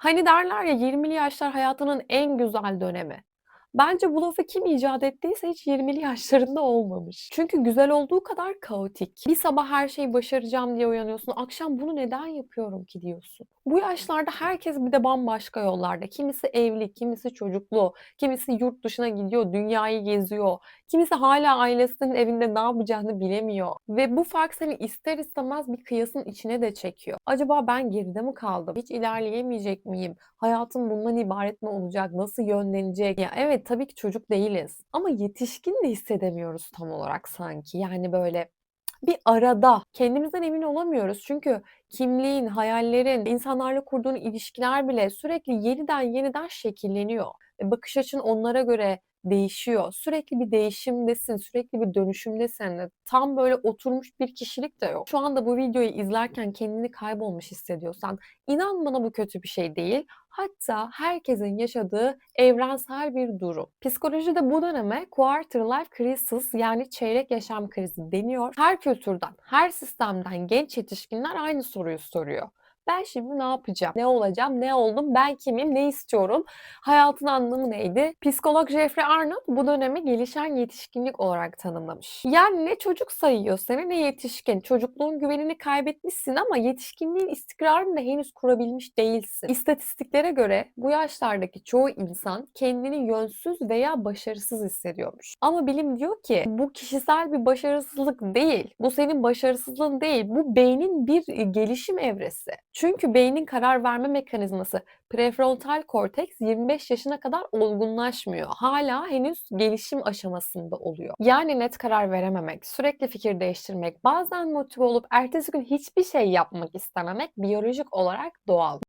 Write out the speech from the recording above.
Hani derler ya 20'li yaşlar hayatının en güzel dönemi. Bence bu lafı kim icat ettiyse hiç 20'li yaşlarında olmamış. Çünkü güzel olduğu kadar kaotik. Bir sabah her şeyi başaracağım diye uyanıyorsun. Akşam bunu neden yapıyorum ki diyorsun. Bu yaşlarda herkes bir de bambaşka yollarda. Kimisi evli, kimisi çocuklu, kimisi yurt dışına gidiyor, dünyayı geziyor. Kimisi hala ailesinin evinde ne yapacağını bilemiyor. Ve bu fark seni ister istemez bir kıyasın içine de çekiyor. Acaba ben geride mi kaldım? Hiç ilerleyemeyecek miyim? Hayatım bundan ibaret mi olacak? Nasıl yönlenecek? Ya evet tabii ki çocuk değiliz. Ama yetişkin de hissedemiyoruz tam olarak sanki. Yani böyle bir arada. Kendimizden emin olamıyoruz. Çünkü kimliğin, hayallerin, insanlarla kurduğun ilişkiler bile sürekli yeniden yeniden şekilleniyor. Bakış açın onlara göre değişiyor. Sürekli bir değişimdesin, sürekli bir dönüşümdesin. Tam böyle oturmuş bir kişilik de yok. Şu anda bu videoyu izlerken kendini kaybolmuş hissediyorsan inan bana bu kötü bir şey değil. Hatta herkesin yaşadığı evrensel bir durum. Psikolojide bu döneme quarter life crisis yani çeyrek yaşam krizi deniyor. Her kültürden, her sistemden genç yetişkinler aynı soruyu soruyor. Ben şimdi ne yapacağım? Ne olacağım? Ne oldum? Ben kimim? Ne istiyorum? Hayatın anlamı neydi? Psikolog Jeffrey Arnold bu dönemi gelişen yetişkinlik olarak tanımlamış. Yani ne çocuk sayıyor seni ne yetişkin. Çocukluğun güvenini kaybetmişsin ama yetişkinliğin istikrarını da henüz kurabilmiş değilsin. İstatistiklere göre bu yaşlardaki çoğu insan kendini yönsüz veya başarısız hissediyormuş. Ama bilim diyor ki bu kişisel bir başarısızlık değil. Bu senin başarısızlığın değil. Bu beynin bir gelişim evresi. Çünkü beynin karar verme mekanizması prefrontal korteks 25 yaşına kadar olgunlaşmıyor. Hala henüz gelişim aşamasında oluyor. Yani net karar verememek, sürekli fikir değiştirmek, bazen motive olup ertesi gün hiçbir şey yapmak istememek biyolojik olarak doğal.